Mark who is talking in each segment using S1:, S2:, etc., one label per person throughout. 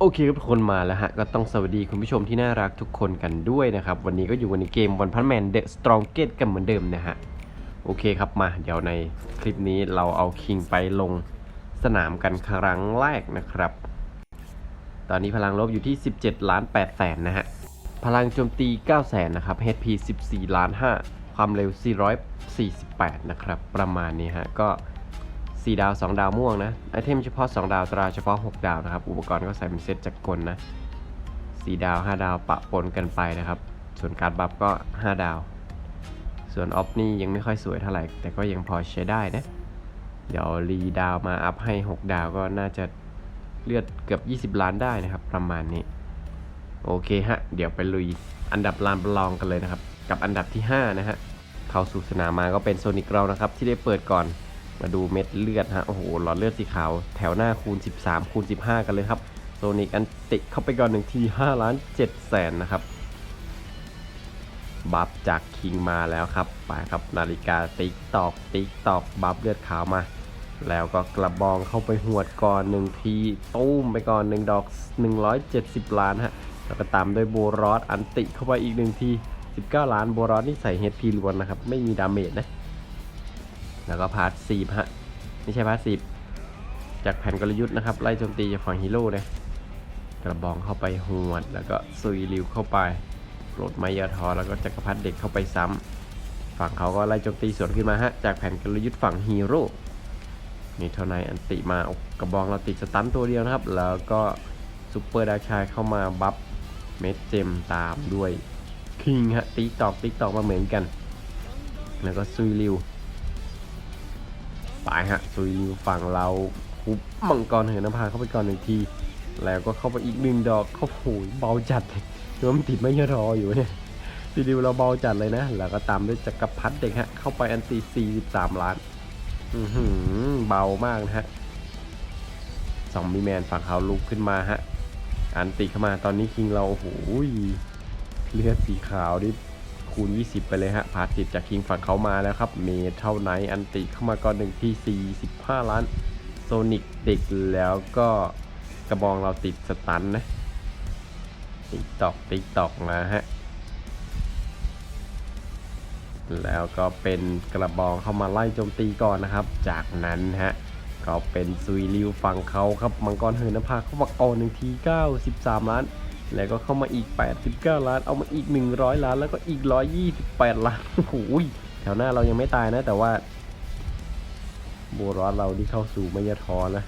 S1: โอเคครับทุกคนมาแล้วฮะ ก็ต้องสวัสดีคุณผู้ชมที่น่ารักทุกคนกันด้วยนะครับ วันนี้ก็อยู่กันในเกมวันพันแมนเดอะสตรองเกตกันเหมือนเดิมนะฮะ โอเคครับมา เดี๋ยวในคลิปนี้เราเอาคิงไปลงสนามกันครั้งแรกนะครับ ตอนนี้พลังลบอยู่ที่ 17 ล้าน8แสนนะฮะ พลังโจมตี 9 แสนนะครับ HP 14 ล้าน 5 ความเร็ว 448 นะครับ ประมาณนี้ฮะ ก็ 4 ดาว 2 ดาวม่วงนะไอเทมเฉพาะ 2 ดาวตราเฉพาะ 6 ดาวนะครับ อุปกรณ์ก็ใส่เป็นเซตจากกลนะ4ดาว 5 ดาวปะปนกันไปนะครับ ส่วนการบัฟก็ 5 ดาว ส่วนออฟนี่ยังไม่ค่อยสวยเท่าไหร่ แต่ก็ยังพอใช้ได้นะ เดี๋ยวรีดาวมาอัพให้ 6 ดาวก็น่าจะเลือดเกือบ 20 ล้านได้นะครับ ประมาณนี้ โอเคฮะ เดี๋ยวไปลุยอันดับลานประลองกันเลยนะครับ กับอันดับที่ 5 นะฮะ เข้าสู่สนามมาก็เป็นโซนิกเรานะครับ ที่ได้เปิดก่อน มาดูเม็ดเลือดฮะ โอ้โห หลอดเลือดสีขาว แถวหน้าคูณ 13 คูณ 15 กันเลยครับ โซนิกอันติเข้าไปก่อนหนึ่งที5ล้าน7แสนนะครับ บัฟจากคิงมาแล้วครับ ไปครับ นาฬิกาติ๊กตอก ติ๊กตอก บัฟเลือดขาวมา แล้วก็กระบองเข้าไปหวดก่อนหนึ่งทีตุ้มไปก่อนหนึ่งดอก 170 ล้านฮะ แล้วก็ตามด้วยโบรอสอันติเข้าไปอีกหนึ่งที 19 ล้าน โบรอสนี่ใส่ HP ล้วนนะครับ ไม่มีดาเมจนะ แล้วก็พาร์ทสีฮะไม่ใช่พาร์ทสีจากแผนกลยุทธ์นะครับ ไล่โจมตีจากฝั่งฮีโร่เลยกระบองเข้าไปหวด แล้วก็ซุยริวเข้าไปโหลดไมยาทอแล้วก็จักรพรรดิเด็กเข้าไปซ้ำฝั่งเขาก็ไล่โจมตีสวนขึ้นมาฮะจากแผนกลยุทธ์ฝั่งฮีโร่นี่เท่านั้นอันติมากระบองเราติดสตันตัวเดียวนะครับ แล้วก็ซูเปอร์ดาชายเข้ามาบัฟเมดเจมตามด้วยคิงฮะติ๊กตอกติ๊กตอกมาเหมือนกัน แล้วก็ซุยริว ไปฮะซุยฝั่งเราคุบมังกรเหินนภาเข้าไปก่อนหนึ่งที แล้วก็เข้าไปอีกหนึ่งดอกเข้าโหยเบาจัดเลยโดนติดไม่เยอรออยู่เนี่ยซุยริวเราเบาจัดเลยนะ แล้วก็ตามด้วยจักรพรรดิเด็กฮะ เข้าไปอันตี43 ล้าน อือหือเบามากนะฮะซอมบี้แมนฝั่งเขาลุกขึ้นมาฮะ อันติเข้ามาตอนนี้คิงเราโอ้โหเลือดสีขาวนี่ คูณ 20 ไปเลยฮะพาติดจากคิงฝั่งเขามาแล้วครับ เมเท่าไหนอันติเข้ามาก่อนหนึ่งที่ 45 ล้านโซนิกเด็กแล้วก็กระบองเราติดสตันนะติ๊กตอกติ๊กตอกมาฮะ แล้วก็เป็นกระบองเข้ามาไล่โจมตีก่อนนะครับ จากนั้นฮะก็เป็นซุยริวฝั่งเขาครับมังกรเหินนภาเข้ามาก่อนหนึ่งที93ล้าน แล้วก็เข้ามาอีก 89 ล้าน เอามาอีก 100 ล้าน แล้วก็อีก 128 ล้านโอ้โหแถวหน้าเรายังไม่ตายนะ แต่ว่าโบรอสเราที่เข้าสู่มยทอนะ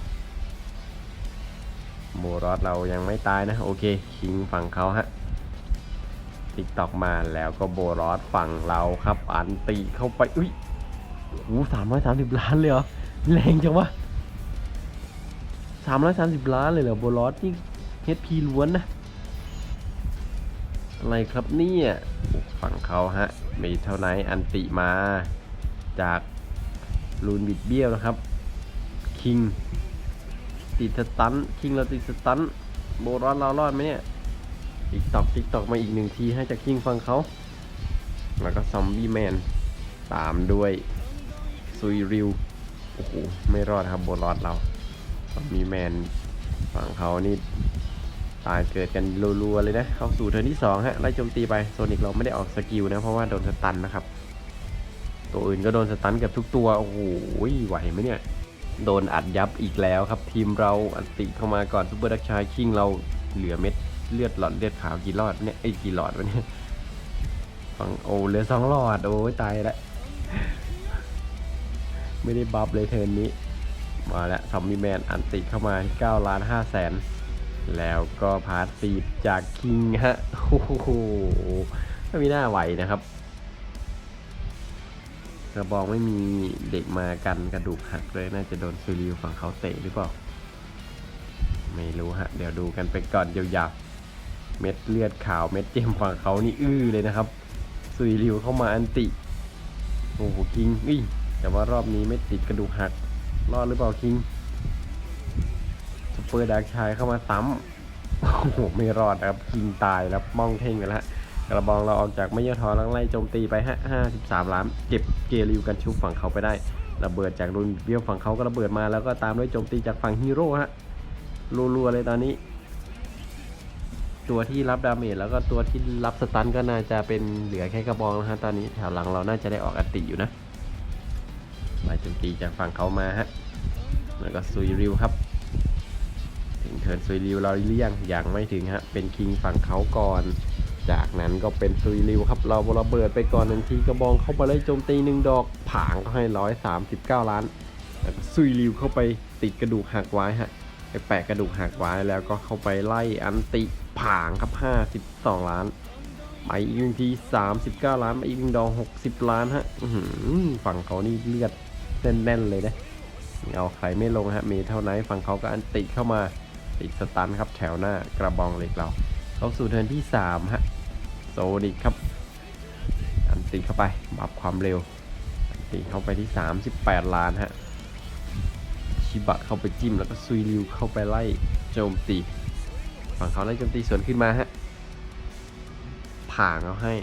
S1: โบรอสเรายังไม่ตายนะ โอเค คิงฝั่งเขาฮะติ๊กตอกมาแล้วก็โบรอสฝั่งเราครับ อันตีเข้าไป อุ้ยโอ้สามร้อยสามสิบล้านเลยเหรอ แรงจังวะสามร้อยสามสิบล้านเลยเหรอโบรอสนี่เฮดพีล้วนนะ อะไรครับเนี่ยฝั่งเขาฮะ มีเท่าไหนอันติมา จากลูนบิดเบี้ยวนะครับ คิง ติดสตัน คิงเราติดสตัน โบรอสเรารอดไหมเนี่ย ติ๊กตอกติ๊กตอกมาอีกหนึ่งทีให้จากคิงฟังเขา แล้วก็ซอมบี้แมน ตามด้วย ซุยริว โอ้โห ไม่รอดครับโบลอดเรา ซอมบี้แมนฝั่งเขานี่ ตายเกิดกันรัวๆเลยนะ เข้าสู่เทิร์นที่2ฮะไล่โจมตีไปโซนิกเราไม่ได้ออกสกิลนะ เพราะว่าโดนสตันนะครับ ตัวอื่นก็โดนสตันเกับทุกตัว โอ้โหไหวไหมเนี่ย โดนอัดยับอีกแล้วครับ ทีมเราอัดติเข้ามาก่อนซูเปอร์ดักชายคิงเราเหลือเม็ดเลือดหลอดเลือดขาวกี่หลอดเนี่ยไอ้กี่หลอดวะเนี่ยฟังโอ้เหลือสองหลอด โอ้ยตายแล้วไม่ได้บัฟเลยเทิร์นนี้ มาแล้วซอมบี้แมนอันติเข้ามาที่9ล้าน5แสน แล้วก็พาร์ตีจากคิงฮะโอ้โหไม่มีหน้าไหวนะครับกระบองไม่มีเด็กมากันกระดูกหักเลยน่าจะโดนซูริวฝั่งเขาเตะหรือเปล่า ไม่รู้ฮะ เดี๋ยวดูกันไปก่อนยาวๆเม็ดเลือดขาวเม็ดเจมฝั่งเขานี่อื้อเลยนะครับซุยริวเข้ามาอันติโอ้โหคิงอุ้ยแต่ว่ารอบนี้ไม่ติดกระดูกหักรอดหรือเปล่าคิง เปอร์ดาร์กชายเข้ามาซ้ำโอ้โหไม่รอดนะครับคิงตายแล้วมองเท่งกันแล้วกระบองเราออกจากไม่ยอทอแล้วไล่โจมตีไปฮะ53 ล้าน เก็บเกลิวกันชุบฝั่งเขาไปได้ ระเบิดจากรุนเบี้ยวฝั่งเขาก็ระเบิดมาแล้วก็ตามด้วยโจมตีจากฝั่งฮีโร่ฮะรัวๆเลยตอนนี้ ตัวที่รับดาเมจแล้วก็ตัวที่รับสตันก็น่าจะเป็นเหลือแค่กระบองนะฮะตอนนี้แถวหลังเราน่าจะได้ออกอตติอยู่นะไล่โจมตีจากฝั่งเขามาฮะแล้วก็ซุยริวครับ เทิร์นซุยริวเราเลี่ยงยังไม่ถึงฮะเป็นคิงฝั่งเขาก่อน จากนั้นก็เป็นซุยริวครับเราระเบิดไปก่อนหนึ่งทีกระบองเข้าไปไล่โจมตีหนึ่งดอกผางก็ให้ร้อยสามสิบเก้าล้านแล้วก็ซุยริวเข้าไปติดกระดูกหักไว้ฮะไปแปะกระดูกหักไว้แล้วก็เข้าไปไล่อันติผางครับ52ล้านไปอีกหนึ่งที39ล้านไปอีกหนึ่งดอก60ล้านฮะฝั่งเขานี่เลือดแน่นๆเลยนะเอาใครไม่ลงฮะเมเท่าไหนฝั่งเขาก็อันติเข้ามา ติดสตันครับแถวหน้ากระบองเหล็กเรา เข้าสู่เทิร์นที่3ฮะโซนิกครับ อันติเข้าไปบับความเร็วอันติเข้าไปที่ 38 ล้านฮะชิบะเข้าไปจิ้มแล้วก็ซุยริวเข้าไปไล่โจมตีฝั่งเขาไล่โจมตีสวนขึ้นมาฮะผ่างเอาให้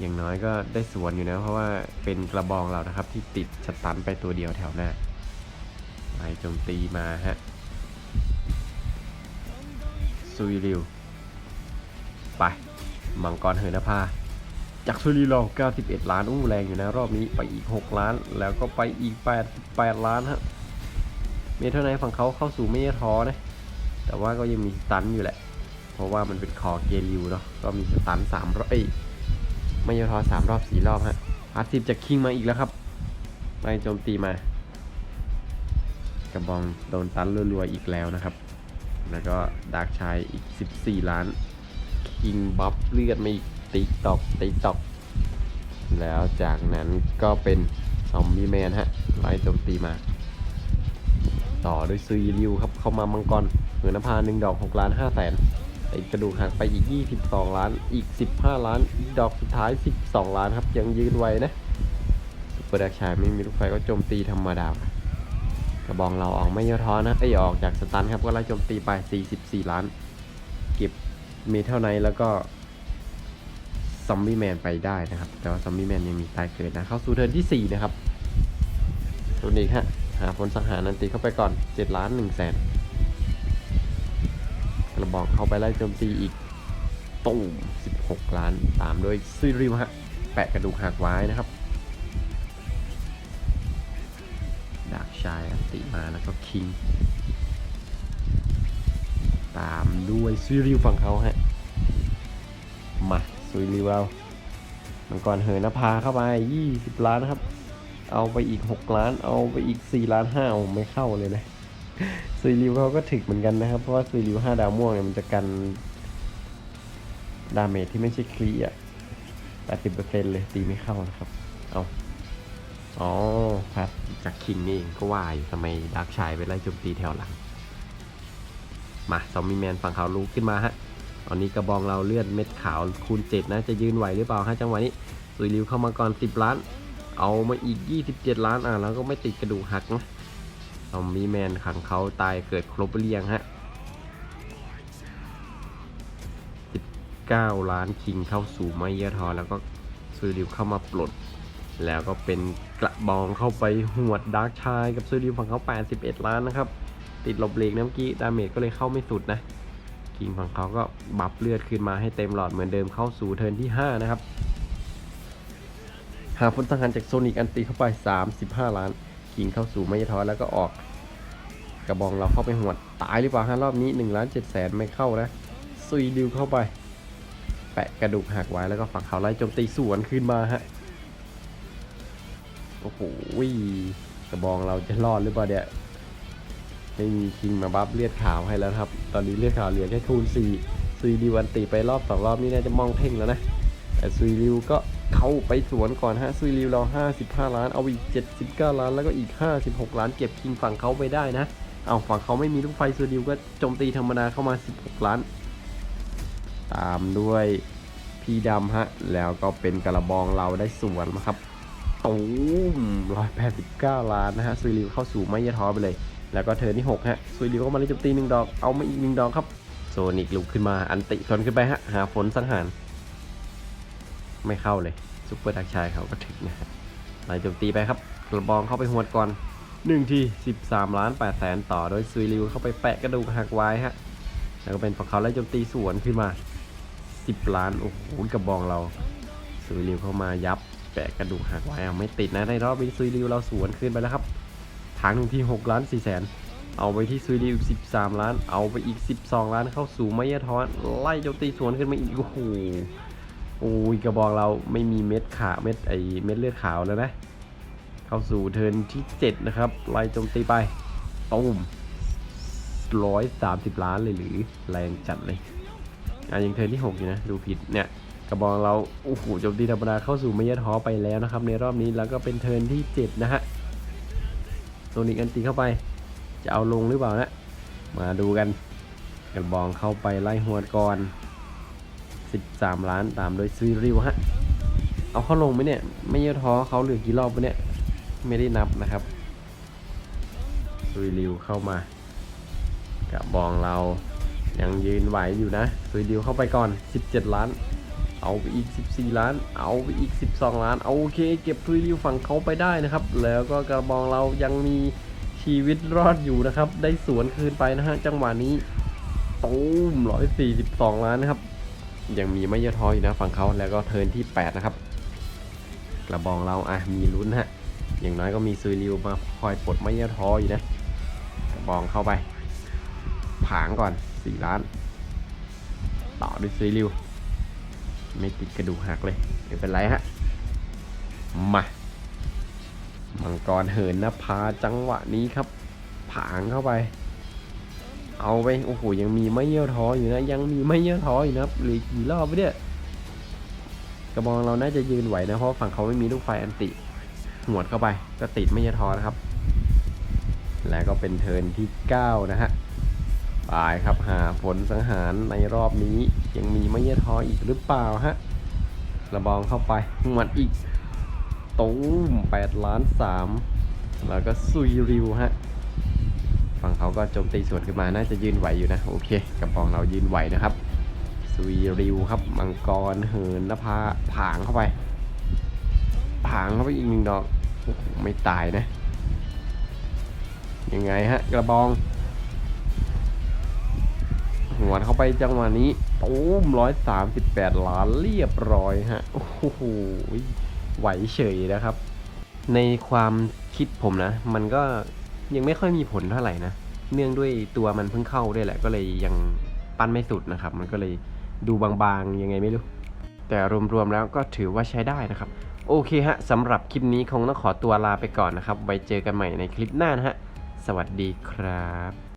S1: อย่างน้อยก็ได้สวนอยู่นะ เพราะว่าเป็นกระบองเรานะครับที่ติดสตันไปตัวเดียวแถวหน้าไล่โจมตีมาฮะ ซุยริว ไป มังกรเหินภาจากซุยริวเรา91 ล้านอู้แรงอยู่นะ รอบนี้ไปอีก 6 ล้าน แล้วก็ไปอีก 88 ล้านฮะ เมทัลไนฝั่งเขาเข้าสู่ไม่ท้อนะ แต่ว่าก็ยังมีตันอยู่แหละ เพราะว่ามันเป็นคอเกลิวเนาะ ก็มีตันสามรอบเอ้ยไม่ยท้อสามรอบสี่รอบฮะพาร์ทสิบจากคิงมาอีกแล้วครับไปโจมตีมากระบองโดนตันรัวๆอีกแล้วนะครับ แล้วก็ดาร์กชายอีก 14 ล้านคิงบัฟเลือดมาอีกติ๊กตอกติ๊กตอกแล้วจากนั้นก็เป็นซอมบี้แมนฮะไล่โจมตีมา ต่อด้วยซุยริวครับ เข้ามามังกรเหมือนนภาหนึ่งดอก 6 ล้าน5แสนติดกระดูกหักไปอีก 22 ล้านอีก 15 ล้านอีกดอกสุดท้าย 12 ล้านครับ ยังยืนไว้นะซุปเปอร์ดักชายไม่มีลูกไฟก็โจมตีธรรมดา กระบองเราออกไม่ย่อท้อนะไอออกจากสตันครับ ก็ไล่โจมตีไป 44 ล้าน เก็บมีเทัลไนแล้วก็ซอมบี้แมนไปได้นะครับ แต่ว่าซอมบี้แมนยังมีตายเกิดนะ เข้าสู่เทิร์นที่ 4 นะครับตัวนี้ฮะหาผลสังหารนันตีเข้าไปก่อน 7 ล้าน1แสนกระบอกเข้าไปไล่โจมตีอีกตุ้ม16 ล้าน ตามด้วยซิริวฮะ แปะกระดูกหักไว้นะครับดากชาย ติมาแล้วก็คิง ตามด้วยซิริวฝั่งเขาฮะ มาซุยริวเรามังกรเหินนภาเข้าไป 20 ล้านครับ เอาไปอีก 6 ล้าน เอาไปอีก 4 ล้าน5โอ้ไม่เข้าเลยนะซุยริวเขาก็ถึกเหมือนกันนะครับ เพราะว่าซุยริว5ดาวม่วงเนี่ยมันจะกัน ดาเมจที่ไม่ใช่คลีอะ80%เลยตีไม่เข้านะครับ เอาอ๋อพัด จากคิงนี่เองก็ว่าอยู่ทำไมดาร์กชายไปไล่โจมตีแถวหลัง มาซอมบี้แมนฝั่งเขาลุกขึ้นมาฮะ ตอนนี้กระบองเราเลื่อนเม็ดขาวคูณ7นะจะยืนไหวหรือเปล่าฮะจังหวะนี้ซุยริวเข้ามาก่อน 10 ล้าน เอามาอีก 27 ล้านอะแล้วก็ไม่ติดกระดูกหักนะซอมบี้แมนขังเขาตายเกิดครบหรือยังฮะ19ล้านคิงเข้าสู่ไมเยอทอแล้วก็ซูริวเข้ามาปลด แล้วก็เป็นกระบองเข้าไปหวดดาร์กชายกับซูริวฝั่งเขา 81 ล้านนะครับ ติดหลบเหล็กน้ำกี้ดาเมจก็เลยเข้าไม่สุดนะคิงฝั่งเขาก็บัฟเลือดขึ้นมาให้เต็มหลอดเหมือนเดิมเข้าสู่เทิร์นที่ 5 นะครับ หาผลสังหารจากโซนิกอันตีเข้าไป 35 ล้านคิงเข้าสู่ไม่ท้อแล้วก็ออก กระบองเราเข้าไปหวดตายหรือเปล่าฮะรอบนี้1ล้าน7แสนไม่เข้านะซุยดิวเข้าไป แปะกระดูกหักไว้แล้วก็ฝั่งเขาไล่โจมตีสวนขึ้นมาฮะ โอ้โหกระบองเราจะรอดหรือเปล่าเนี่ยไม่มีคิงมาบัฟเลือดขาวให้แล้วครับ ตอนนี้เลือดขาวเหลือแค่คูณ4ซุยดิวันตีไปรอบสองรอบนี้น่าจะมองเพ่งแล้วนะ แต่ซุยริวก็เข้าไปสวนก่อนฮะซุยริวเรา55 ล้าน เอาอีก 79 ล้าน แล้วก็อีก 56 ล้าน เก็บคิงฝั่งเขาไปได้นะ เอาฝั่งเขาไม่มีลูกไฟซุยริวก็โจมตีธรรมดาเข้ามา 16 ล้าน ตามด้วยพี่ดำฮะ แล้วก็เป็นกระบองเราได้สวนมาครับ ตูม189ล้านนะฮะซุยริวเข้าสู่ไม่ยะท้อไปเลย แล้วก็เทิร์นที่6ฮะซุยริวก็มาเล่นโจมตีหนึ่งดอก เอามาอีกหนึ่งดอกครับ โซนิกลุกขึ้นมาอันติสวนขึ้นไปฮะ หาฝนสังหาร ไม่เข้าเลยซุปเปอร์ดักชายเขาก็ถึงนะฮะไล่โจมตีไปครับ กระบองเข้าไปหวดก่อน1ที13ล้าน8แสนต่อ โดยซุยริวเข้าไปแปะกระดูกหักไว้ฮะ แล้วก็เป็นฝั่งเขาไล่โจมตีสวนขึ้นมา10ล้าน โอ้โหกระบองเราซุยริวเข้ามายับ แปะกระดูกหักไว้เอาไม่ติดนะในรอบนี้ซุยริวเราสวนคืนไปแล้วครับทางหนึ่งที่ 6 ล้าน4แสน เอาไปที่ซุยริว 13 ล้าน เอาไปอีก 12 ล้านเข้าสู่ไมยทอนไล่โจมตีสวนขึ้นมาอีกโอ้โหโอ้ยกระบองเราไม่มีเม็ดขาเม็ดไอเม็ดเลือดขาวแล้วนะ เข้าสู่เทิร์นที่ 7 นะครับ ไล่โจมตีไปตุ้มร้อยสามสิบล้านเลยหรือแรงจัดเลยอะยังเทิร์นที่ 6 อยู่นะ ดูผิดเนี่ย กระบองเราโอ้โหโจมตีธรรมดาเข้าสู่ไมยทอไปแล้วนะครับ ในรอบนี้แล้วก็เป็นเทิร์นที่7นะฮะโซนิกอันตีเข้าไป จะเอาลงหรือเปล่านะ มาดูกัน กระบองเข้าไปไล่หัวก่อน 13 ล้านตามโดยซีริวฮะเอาเข้าลงไหมเนี่ยไม่เยอะท้อเขาเหลือกี่รอบปะเนี่ยไม่ได้นับนะครับซีริวเข้ามากระบองเรายังยืนไหวอยู่นะซีริวเข้าไปก่อน 17 ล้าน เอาไปอีก 14 ล้าน เอาไปอีก 12 ล้าน โอเค เก็บซีริวฝั่งเขาไปได้นะครับ แล้วก็กระบองเรายังมีชีวิตรอดอยู่นะครับ ได้สวนคืนไปนะฮะ จังหวะนี้ตูม142 ล้านนะครับ ยังมีไม่ยอะท้ออยู่นะฝั่งเขาแล้วก็เทินที่ 8 นะครับ กระบองเราอะมีลุ้นฮะ อย่างน้อยก็มีซูริวมาคอยปลดไม่ยอะท้ออยู่นะ กระบองเข้าไป ผางก่อน 4 ล้าน ต่อด้วยซูริว ไม่ติดกระดูกหักเลยไม่เป็นไรฮะ มามังกรเหินนภาจังหวะนี้ครับ ผางเข้าไป เอาไปโอ้โหยังมีไม่เยี่ยวท้ออยู่นะ ยังมีไม่เยี่ยวท้ออยู่นะครับเหลือกี่รอบวะเนี่ยกระบองเราน่าจะยืนไหวนะเพราะฝั่งเขาไม่มีลูกไฟอันติหวดเข้าไป ก็ติดไม่เยี่ยวท้อนะครับ แล้วก็เป็นเทินที่ 9 นะฮะ ตายครับหาผลสังหารในรอบนี้ยังมีไม่เยท้ออีกหรือเปล่าฮะระบองเข้าไปหวดอีกตุ้ม8ล้าน3แล้วก็ซุยริวฮะฝั่งเขาก็โจมตีสวนขึ้นมาน่าจะยืนไหวอยู่นะ โอเคกระปองเรายืนไหวนะครับสุยริวครับมังกรเหินนภาผางเข้าไปผางเข้าไปอีกหนึ่งดอกไม่ตายนะยังไงฮะ กระบอง หัวเข้าไปจังหวะนี้ตูมร้อยสามสิบแปดล้านเรียบร้อยฮะ โอ้โห ไหวเฉยนะครับ ในความคิดผมนะ มันก็ยังไม่ค่อยมีผลเท่าไหร่นะ เนื่องด้วยตัวมันเพิ่งเข้าด้วยแหละ ก็เลยยังปั้นไม่สุดนะครับ มันก็เลยดูบางๆ ยังไงไม่รู้ แต่รวมๆแล้วก็ถือว่าใช้ได้นะครับ โอเคฮะสำหรับคลิปนี้คงต้องขอตัวลาไปก่อนนะครับ ไว้เจอกันใหม่ในคลิปหน้านะฮะ สวัสดีครับ